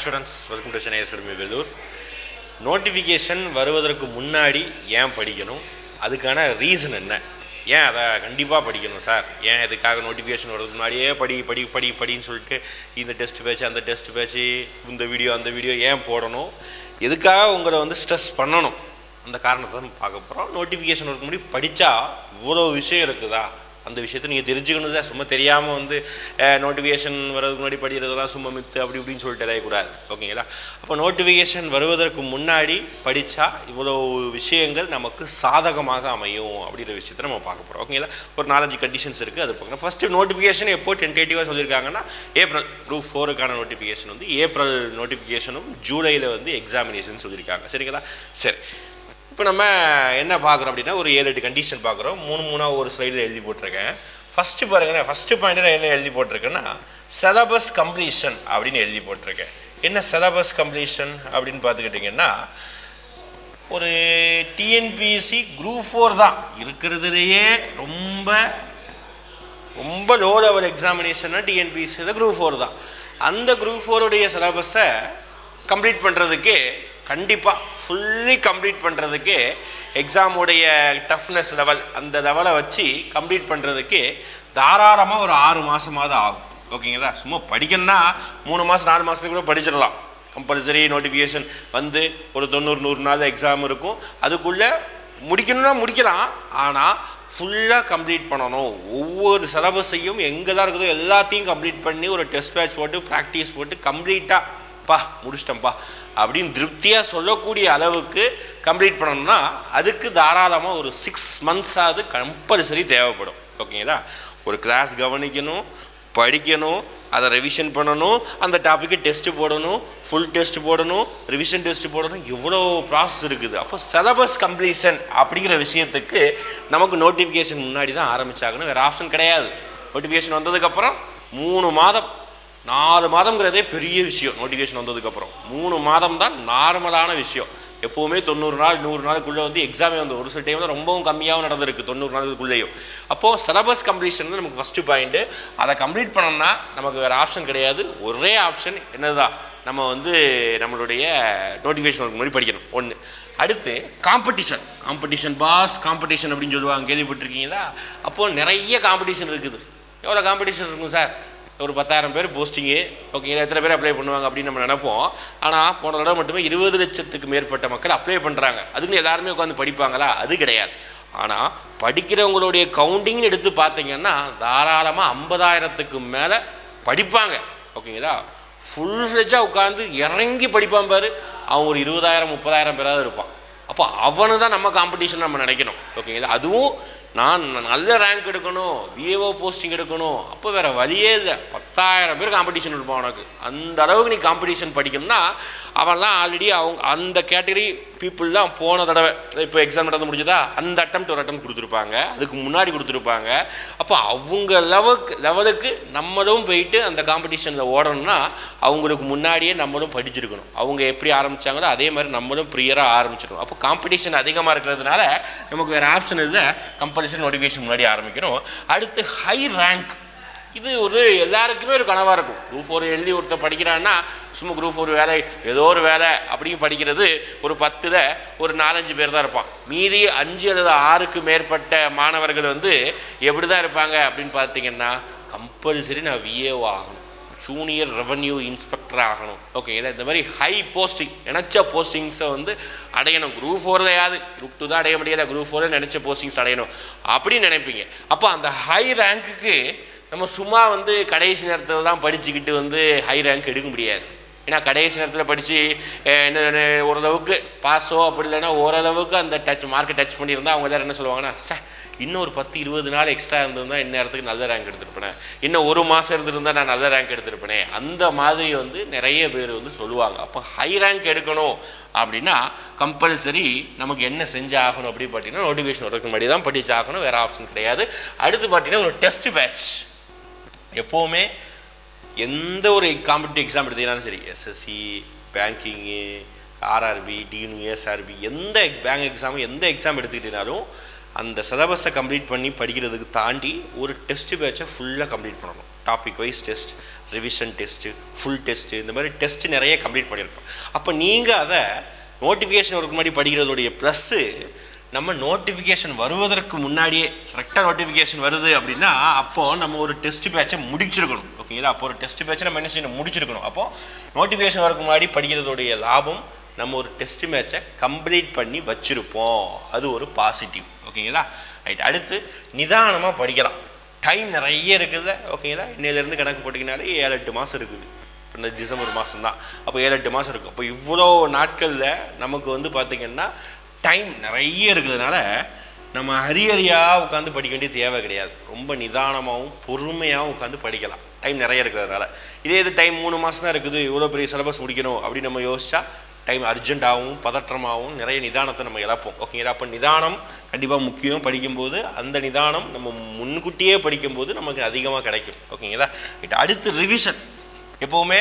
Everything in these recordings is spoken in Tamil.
Students welcome to Chennai academy Vellore notification வருவதற்கு முன்னாடி ஏன் படிக்கணும்? அதுக்கான ரீசன் என்ன? ஏன் அதை கண்டிப்பாக படிக்கணும் சார் ஏன் இதுக்காக நோட்டிஃபிகேஷன் வரதுக்கு முன்னாடியே படி படி படி படின்னு சொல்லிட்டு இந்த டெஸ்ட் பேட்ச் அந்த டெஸ்ட் பேச்சு இந்த வீடியோ அந்த வீடியோ ஏன் போடணும்? எதுக்காக உங்களை வந்து ஸ்ட்ரெஸ் பண்ணணும்? அந்த காரணத்தை தான் பார்க்க போகிறோம் நோட்டிஃபிகேஷன் வரதுக்கு முன்னாடி படித்தா இவ்வளோ விஷயம் இருக்குதா? அந்த விஷயத்தை நீங்கள் தெரிஞ்சுக்கணும் தான் சும்மா தெரியாமல் வந்து நோட்டிஃபிகேஷன் வர்றதுக்கு முன்னாடி படிக்கிறதெல்லாம் சும்மா மித்து அப்படி இப்படின்னு சொல்லிட்டு அலையக்கூடாது ஓகேங்களா? அப்போ நோட்டிஃபிகேஷன் வருவதற்கு முன்னாடி படித்தா இவ்வளோ விஷயங்கள் நமக்கு சாதகமாக அமையும் அப்படிங்கிற விஷயத்தை நம்ம பார்க்க போகிறோம் ஓகேங்களா? ஒரு நாலஞ்சு கண்டிஷன்ஸ் இருக்குது அது பார்க்கணும் ஃபஸ்ட்டு நோட்டிஃபிகேஷன் எப்போ டென்டேட்டிவாக சொல்லியிருக்காங்கன்னா ஏப்ரல் குரூப் ஃபோருக்கான நோட்டிஃபிகேஷன் வந்து ஏப்ரல் நோட்டிஃபிகேஷனும் ஜூலையில் வந்து எக்ஸாமினேஷன் சொல்லியிருக்காங்க. சரிங்களா? சரி. இப்போ நம்ம என்ன பார்க்குறோம் அப்படின்னா ஒரு ஏழு எட்டு கண்டிஷன் பார்க்குறோம். மூணு மூணாக ஒரு ஸ்லைடில் எழுதி போட்டிருக்கேன். ஃபஸ்ட்டு பாருங்க ஃபஸ்ட்டு பாயிண்ட்டில் என்ன எழுதி போட்டிருக்கேன்னா சிலபஸ் கம்ப்ளீஷன் அப்படின்னு எழுதி போட்டிருக்கேன். என்ன சிலபஸ் கம்ப்ளீஷன் அப்படின்னு பார்த்துக்கிட்டிங்கன்னா ஒரு டிஎன்பிஎஸ்சி குரூப் ஃபோர் தான். இருக்கிறதுலையே ரொம்ப ரொம்ப லோ லெவல் எக்ஸாமினேஷன்னா டிஎன்பிஎஸ்சியில் குரூப் ஃபோர் தான். அந்த குரூப் ஃபோருடைய சிலபஸை கம்ப்ளீட் பண்ணுறதுக்கு கண்டிப்பாக ஃபுல்லி கம்ப்ளீட் பண்ணுறதுக்கு எக்ஸாமுடைய டஃப்னஸ் லெவல் அந்த லெவலை வச்சு கம்ப்ளீட் பண்ணுறதுக்கு தாராளமாக ஒரு ஆறு மாதமாவது ஆகும். ஓகேங்களா சும்மா படிக்கணும்னா மூணு மாதம் நாலு மாதத்துக்கு கூட படிச்சிடலாம். கம்பல்சரி நோட்டிஃபிகேஷன் வந்து ஒரு தொண்ணூறு நூறு நாள் எக்ஸாம் இருக்கும். அதுக்குள்ளே முடிக்கணும்னா முடிக்கலாம். ஆனால் ஃபுல்லாக கம்ப்ளீட் பண்ணணும். ஒவ்வொரு சிலபஸையும் எங்கெல்லாம் இருக்குதோ எல்லாத்தையும் கம்ப்ளீட் பண்ணி ஒரு டெஸ்ட் பேட்ச் போட்டு ப்ராக்டிஸ் போட்டு கம்ப்ளீட்டாக பா முடிச்சிட்டேன்ப்பா அப்படின்னு திருப்தியாக சொல்லக்கூடிய அளவுக்கு கம்ப்ளீட் பண்ணணும்னா அதுக்கு தாராளமாக ஒரு சிக்ஸ் மந்த்ஸாவது கம்பல்சரி தேவைப்படும். ஓகேங்களா ஒரு கிளாஸ் கவனிக்கணும் படிக்கணும் அதை ரிவிஷன் பண்ணணும் அந்த டாப்பிக்கு டெஸ்ட்டு போடணும் ஃபுல் டெஸ்ட் போடணும் ரிவிஷன் டெஸ்ட் போடணும் எவ்வளோ ப்ராசஸ் இருக்குது. அப்போ சிலபஸ் கம்ப்ளீஷன் அப்படிங்கிற விஷயத்துக்கு நமக்கு நோட்டிஃபிகேஷன் முன்னாடி தான் ஆரம்பிச்சாகணும். வேறு ஆப்ஷன் கிடையாது. நோட்டிஃபிகேஷன் வந்ததுக்கப்புறம் மூணு மாதம் நாலு மாதங்கிறதே பெரிய விஷயம் நோட்டிஃபிகேஷன் வந்ததுக்கப்புறம். மூணு மாதம் தான் நார்மலான விஷயம். எப்போவுமே தொண்ணூறு நாள் நூறு நாளுக்குள்ளே வந்து எக்ஸாமே வந்து ஒரு சில டைமில் ரொம்பவும் கம்மியாகவும் நடந்திருக்கு தொண்ணூறு நாளுக்குள்ளேயும். அப்போது சிலபஸ் கம்ப்ளீஷன் வந்து நமக்கு ஃபஸ்ட்டு பாயிண்ட்டு அதை கம்ப்ளீட் பண்ணோம்னா நமக்கு வேறு ஆப்ஷன் கிடையாது. ஒரே ஆப்ஷன் என்னதான் நம்ம வந்து நம்மளுடைய நோட்டிஃபிகேஷன் முன்னாடி படிக்கணும். ஒன்று அடுத்து காம்படிஷன் காம்படிஷன் பாஸ் காம்படிஷன் அப்படின்னு சொல்லுவாங்க. கேள்விப்பட்டிருக்கீங்களா? அப்போது நிறைய காம்படிஷன் இருக்குது. எவ்வளோ காம்படிஷன் இருக்கும் சார் ஒரு பத்தாயிரம் பேர் போஸ்டிங்கு. ஓகேங்களா எத்தனை பேர் அப்ளை பண்ணுவாங்க அப்படின்னு நம்ம நினைப்போம். ஆனால் போன தடவை மட்டுமே இருபது லட்சத்துக்கு மேற்பட்ட மக்கள் அப்ளை பண்ணுறாங்க அதுக்கு எல்லாருமே உட்காந்து படிப்பாங்களா? அது கிடையாது. ஆனால் படிக்கிறவங்களுடைய கவுண்டிங்னு எடுத்து பார்த்தீங்கன்னா தாராளமாக ஐம்பதாயிரத்துக்கு மேலே படிப்பாங்க. ஓகேங்களா ஃபுல் ஃப்ளெஜாக உட்காந்து இறங்கி படிப்பான் பாரு. அவன் ஒரு இருபதாயிரம் முப்பதாயிரம் பேராவது இருப்பான். அப்போ அவனு தான் நம்ம காம்படிஷன் நம்ம நினைக்கணும். ஓகேங்களா அதுவும் நான் நல்ல ரேங்க் எடுக்கணும் விஏஓ போஸ்டிங் எடுக்கணும். அப்போ வேறு வழியே இல்லை. பத்தாயிரம் பேர் காம்படிஷன் இருப்பான் உனக்கு. அந்த அளவுக்கு நீ காம்படிஷன் படிக்கணும்னா அவன்லாம் ஆல்ரெடி அவங்க அந்த கேட்டகரி பீப்புள் தான் போன தடவை. இப்போ எக்ஸாம் நடந்து முடிஞ்சதா? அந்த அட்டம் ஒரு அட்டம் கொடுத்துருப்பாங்க. அதுக்கு முன்னாடி கொடுத்துருப்பாங்க. அப்போ அவங்க லெவலுக்கு லெவலுக்கு நம்மளும் போயிட்டு அந்த காம்படிஷனில் ஓடணும்னா அவங்களுக்கு முன்னாடியே நம்மளும் படிச்சிருக்கணும். அவங்க எப்படி ஆரம்பித்தாங்களோ அதே மாதிரி நம்மளும் ப்ரியராக ஆரம்பிச்சிடும் அப்போ காம்படிஷன் அதிகமாக இருக்கிறதுனால நமக்கு வேறு ஆப்ஷன் இல்லை கம்பல்சரி நோட்டிஃபிகேஷன் முன்னாடி ஆரம்பிக்கணும் அடுத்து ஹை ரேங்க் இது ஒரு எல்லாருக்குமே ஒரு கனவாக இருக்கும். குரூப் ஃபோர் எழுதி ஒருத்தர் படிக்கிறான்னா சும்மா குரூப் ஃபோர் வேலை ஏதோ ஒரு வேலை அப்படின்னு படிக்கிறது ஒரு பத்தில் ஒரு நாலஞ்சு பேர் தான் இருப்பான். மீதி அஞ்சு அல்லது ஆறுக்கு மேற்பட்ட மாணவர்கள் வந்து எப்படி தான் இருப்பாங்க அப்படின்னு பார்த்தீங்கன்னா கம்பல்சரி நான் விஏஓ ஆகணும். ஜூனியர் ரெவன்யூ இன்ஸ்பெக்டர் ஆகணும். ஓகே இதை இந்த மாதிரி ஹை போஸ்டிங் நினச்ச போஸ்டிங்ஸை வந்து அடையணும். குரூப் ஃபோர்லையாவது குரூப் டூ தான் அடைய முடியாத? குரூப் ஃபோரில் நினச்ச போஸ்டிங்ஸ் அடையணும். அப்படின்னு நினைப்பீங்க. அப்போ அந்த ஹை ரேங்க்குக்கு நம்ம சும்மா வந்து கடைசி நேரத்தில் தான் படிச்சுக்கிட்டு வந்து ஹை ரேங்க் எடுக்க முடியாது. ஏன்னா கடைசி நேரத்தில் படித்து என்ன ஓரளவுக்கு பாஸோ அப்படி இல்லைன்னா ஓரளவுக்கு அந்த டச் மார்க்கை டச் பண்ணியிருந்தால் அவங்க எல்லாரும் என்ன சொல்லுவாங்கன்னா சார் இன்னும் ஒரு பத்து இருபது நாள் எக்ஸ்ட்ரா இருந்திருந்தால் இந்நேரத்துக்கு நல்ல ரேங்க் எடுத்திருப்பேன். இன்னும் ஒரு மாதம் இருந்திருந்தால் நான் நல்ல ரேங்க் எடுத்திருப்பேனே. அந்த மாதிரி வந்து நிறைய பேர் வந்து சொல்லுவாங்க. அப்போ ஹை ரேங்க் எடுக்கணும் அப்படின்னா கம்பல்சரி நமக்கு என்ன செஞ்சு ஆகணும் அப்படின்னு பார்த்தீங்கன்னா நோட்டிஃபிகேஷன் வரதுக்கு முன்னாடி தான் படிச்சு ஆகணும். வேறு ஆப்ஷன் கிடையாது. அடுத்து பார்த்தீங்கன்னா ஒரு டெஸ்ட் பேட்ச் எப்போவுமே எந்த ஒரு காம்படிட்டிவ் எக்ஸாம் எடுத்தீங்கன்னாலும் சரி எஸ்எஸ்சி பேங்கிங்கு ஆர்ஆர்பி டியூனு எஸ்ஆர்பி எந்த பேங்க் எக்ஸாம் எந்த எக்ஸாம் எடுத்துக்கிட்டீங்கனாலும் அந்த சிலபஸை கம்ப்ளீட் பண்ணி படிக்கிறதுக்கு தாண்டி ஒரு டெஸ்ட் பேட்சை ஃபுல்லாக கம்ப்ளீட் பண்ணணும். Topic wise test revision test full test இந்த மாதிரி டெஸ்ட் நிறைய கம்ப்ளீட் பண்ணியிருக்கோம். அப்போ நீங்கள் அதை நோட்டிஃபிகேஷன் வரக்கு முன்னாடி படிக்கிறதுடைய ப்ளஸ்ஸு நம்ம நோட்டிஃபிகேஷன் வருவதற்கு முன்னாடியே கரெக்டாக நோட்டிஃபிகேஷன் வருது அப்படின்னா அப்போது நம்ம ஒரு டெஸ்ட் பேட்சை முடிச்சிருக்கணும். ஓகேங்களா அப்போ ஒரு டெஸ்ட் பேட்சை நம்ம என்ன செய்யணும்? முடிச்சிருக்கணும். அப்போது நோட்டிஃபிகேஷன் வரக்கு முன்னாடி படிக்கிறதுடைய லாபம் நம்ம ஒரு டெஸ்ட் மேட்சை கம்ப்ளீட் பண்ணி வச்சுருப்போம். அது ஒரு பாசிட்டிவ் ஓகேங்களா ரைட் அடுத்து நிதானமாக படிக்கலாம். டைம் நிறைய இருக்குது. ஓகேங்களா இன்னையிலேருந்து கணக்கு போட்டிங்கனாலே ஏழு எட்டு மாதம் இருக்குது. இப்போ இந்த டிசம்பர் மாதம் தான் அப்போ ஏழு எட்டு மாதம் இருக்கும். அப்போ இவ்வளோ நாட்களில் நமக்கு வந்து பார்த்திங்கன்னா டைம் நிறைய இருக்கிறதுனால நம்ம அரியறியாக உட்காந்து படிக்க வேண்டிய தேவை கிடையாது. ரொம்ப நிதானமாகவும் பொறுமையாகவும் உட்காந்து படிக்கலாம். டைம் நிறைய இருக்கிறதுனால. இதே இது டைம் மூணு மாதம் தான் இருக்குது. இவ்வளோ பெரிய சிலபஸ் முடிக்கணும் அப்படின்னு நம்ம யோசிச்சா டைம் அர்ஜென்ட்டாகவும் பதற்றமாகவும் நிறைய நிதானத்தை நம்ம இழப்போம். ஓகேங்களா அப்போ நிதானம் கண்டிப்பாக முக்கியம். படிக்கும்போது அந்த நிதானம் நம்ம முன்கூட்டியே படிக்கும்போது நமக்கு அதிகமாக கிடைக்கும். ஓகேங்களா இட் அடுத்து ரிவிஷன் எப்போவுமே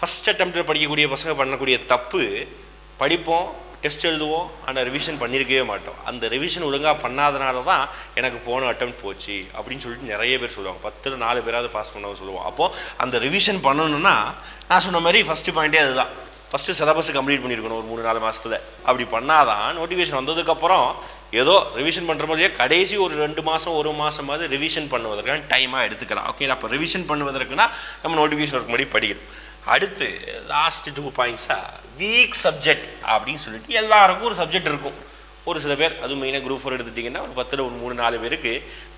ஃபஸ்ட் அட்டம்ப்டில் படிக்கக்கூடிய பசங்க பண்ணக்கூடிய தப்பு படிப்போம் டெஸ்ட் எழுதுவோம் ஆனால் ரிவிஷன் பண்ணியிருக்கவே மாட்டோம். அந்த ரிவிஷன் ஒழுங்காக பண்ணாதனால தான் எனக்கு போன அட்டம் போச்சு அப்படின்னு சொல்லிட்டு நிறைய பேர் சொல்லுவாங்க. பத்தில் நாலு பேராவது பாஸ் பண்ணவங்க சொல்லுவோம் அப்போது அந்த ரிவிஷன் பண்ணணும்னா நான் சொன்ன மாதிரி ஃபஸ்ட்டு பாயிண்ட்டே அதுதான். ஃபஸ்ட்டு சிலபஸ் கம்ப்ளீட் பண்ணியிருக்கணும் ஒரு மூணு நாலு மாதத்தில் அப்படி பண்ணாதான் நோட்டிஃபிகேஷன் வந்ததுக்கப்புறம் ஏதோ ரிவிஷன் பண்ணுற மாதிரியே கடைசி ஒரு ரெண்டு மாதம் ஒரு மாதமாவது ரிவிஷன் பண்ணுவதற்கான டைமாக எடுத்துக்கலாம். ஓகே அப்போ ரிவிஷன் பண்ணுவதற்குனா நம்ம நோட்டிஃபிகேஷன் வரக்கு முன்னாடி படிக்கணும். அடுத்து லாஸ்ட் டூ பாயிண்ட்ஸாக வீக் சப்ஜெக்ட் அப்படின்னு சொல்லிட்டு எல்லாருக்கும் ஒரு சப்ஜெக்ட் இருக்கும். ஒரு சில பேர் அதுவும் மெயினாக குரூப் ஃபோர் எடுத்துட்டிங்கன்னா ஒரு பத்தில் ஒரு மூணு நாலு பேருக்கு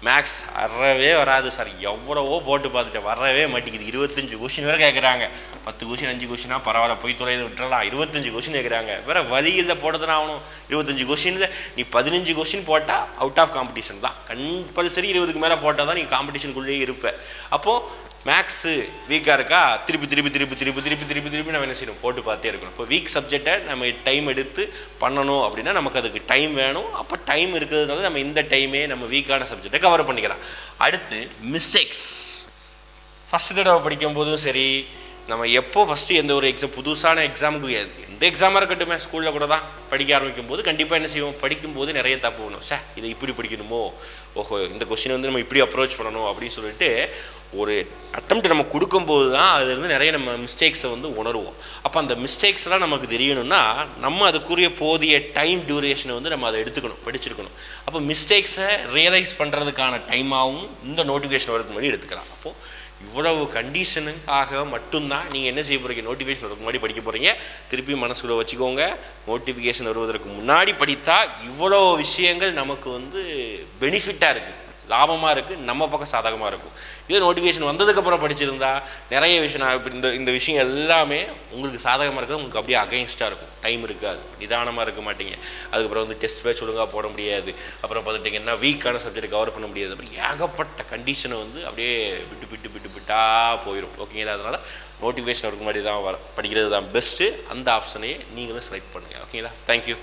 மேக்ஸ் வரவே வராது சார் எவ்வளவோ போட்டு பார்த்துட்டேன். வரவே மாட்டேங்குது. இருபத்தஞ்சு கொஷின் வேறு கேட்குறாங்க பத்து கொஷின் அஞ்சு கொஷினா பரவாயில்ல போய் தொலைது விட்டுறலாம். இருபத்தஞ்சு கொஷின் கேட்குறாங்க வேறு வழியில் போட்டதுனா ஆகணும். இருபத்தஞ்சு கொஷினில் நீ பதினஞ்சு கொஷின் போட்டால் அவுட் ஆஃப் காம்படிஷன் தான். கம்பல்சரி இருபதுக்கு மேலே போட்டால் தான் நீ காம்படிஷனுக்குள்ளேயே இருப்ப. அப்போது மேக்ஸு வீக்காக இருக்கா? திருப்பி திருப்பி திருப்பி திருப்பி திருப்பி திருப்பி திருப்பி நம்ம என்ன செய்யணும்? போட்டு பார்த்தே இருக்கணும். இப்போ வீக் சப்ஜெக்டை நம்ம டைம் எடுத்து பண்ணணும் அப்படின்னா நமக்கு அதுக்கு டைம் வேணும். அப்போ டைம் இருக்கிறதுனால நம்ம இந்த டைமே நம்ம வீக்கான சப்ஜெக்டை கவர் பண்ணிக்கலாம். அடுத்து மிஸ்டேக்ஸ் ஃபஸ்ட்டு தடவை படிக்கும்போதும் சரி நம்ம எப்போ ஃபஸ்ட்டு எந்த ஒரு எக்ஸாம் புதுசான எக்ஸாமுக்கு எந்த எக்ஸாமாக இருக்கட்டுமே ஸ்கூலில் கூட தான் படிக்க ஆரம்பிக்கும் போது கண்டிப்பாக என்ன செய்வோம்? படிக்கும்போது நிறைய தப்பு வேணும் சார் இதை இப்படி படிக்கணுமோ? ஓஹோ இந்த கொஸ்டின் வந்து நம்ம இப்படி அப்ரோச் பண்ணணும் அப்படின்னு சொல்லிட்டு ஒரு அட்டம்ப்ட் நம்ம கொடுக்கும்போது தான் அதுலேருந்து நிறைய நம்ம மிஸ்டேக்ஸை வந்து உணருவோம். அப்போ அந்த மிஸ்டேக்ஸ்லாம் நமக்கு தெரியணும்னா நம்ம அதுக்குரிய போதிய டைம் டியூரேஷனை வந்து நம்ம அதை எடுத்துக்கணும் படிச்சிருக்கணும். அப்போ மிஸ்டேக்ஸை ரியலைஸ் பண்ணுறதுக்கான டைமாகவும் இந்த நோட்டிஃபிகேஷன் வரதுக்கு முன்னாடி எடுத்துக்கலாம். அப்போது இவ்வளவு கண்டிஷனுக்காக மட்டும்தான் நீங்கள் என்ன செய்ய போகிறீங்க நோட்டிஃபிகேஷன் வரதுக்கு முன்னாடி படிக்க போகிறீங்க திருப்பி மனசுக்குள்ள வச்சுக்கோங்க. நோட்டிஃபிகேஷன் வருவதற்கு முன்னாடி படித்தா இவ்வளோ விஷயங்கள் நமக்கு வந்து பெனிஃபிட்டாக இருக்குது லாபமாக இருக்குது நம்ம பக்கம் சாதகமாக இருக்கும் இதே நோட்டிஃபிகேஷன் வந்ததுக்கப்புறம் படிச்சிருந்தா நிறைய விஷயம் நான் இந்த இந்த விஷயம் எல்லாமே உங்களுக்கு சாதகமாக இருக்குது உங்களுக்கு அப்படியே அகைன்ஸ்டாக இருக்கும். டைம் இருக்காது. நிதானமாக இருக்க மாட்டீங்க. அதுக்கப்புறம் வந்து டெஸ்ட் பேட்ச் ஒழுங்காக போட முடியாது. அப்புறம் பார்த்துட்டிங்கன்னா வீக்கான சப்ஜெக்ட் கவர் பண்ண முடியாது. அப்புறம் ஏகப்பட்ட கண்டிஷனை வந்து அப்படியே விட்டு விட்டு விட்டு விட்டா போயிடும் ஓகேங்களா அதனால் நோட்டிஃபிகேஷன் வரக்கு முன்னாடி தான் வர படிக்கிறது தான் பெஸ்ட்டு அந்த ஆப்ஷனையே நீங்களும் செலக்ட் பண்ணுங்கள் ஓகேங்களா தேங்க்யூ